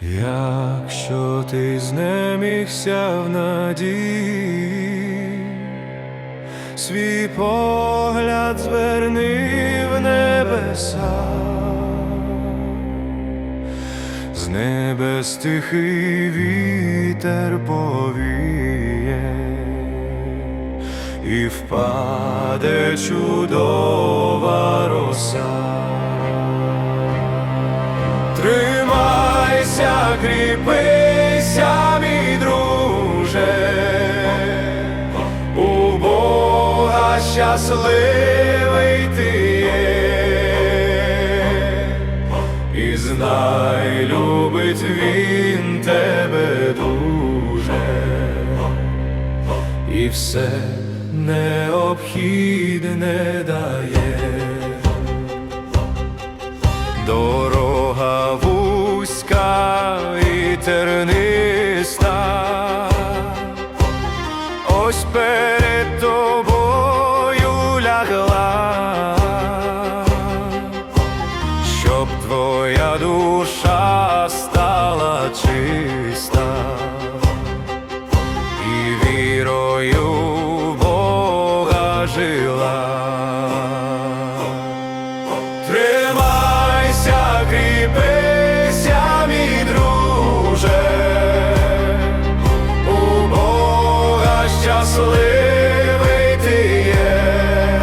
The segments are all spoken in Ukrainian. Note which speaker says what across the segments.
Speaker 1: Якщо ти знемігся в надії, свій погляд зверни в небеса, з небес тихий вітер повіє, і впаде чудова роса. Тримайся, кріпися, мій друже, у Бога щасливий ти є, і знай, любить він тебе дуже, і все необхідне дає. Вузька і терниста, ось перед тобою лягла, щоб твоя душа стала чиста. І вірою Бога жила. Щасливий ти є,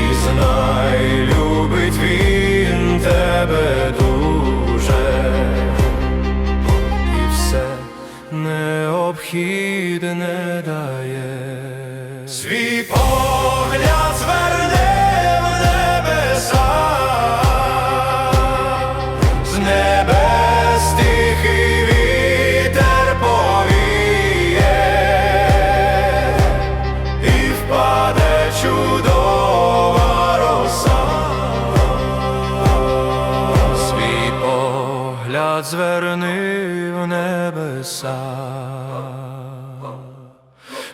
Speaker 1: і знай, любить він тебе дуже, і все необхідне дає. Свій зверни в небеса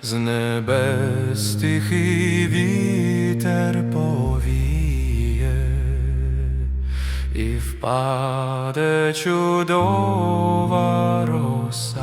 Speaker 1: з небес тихий вітер повіє, і впаде чудова роса.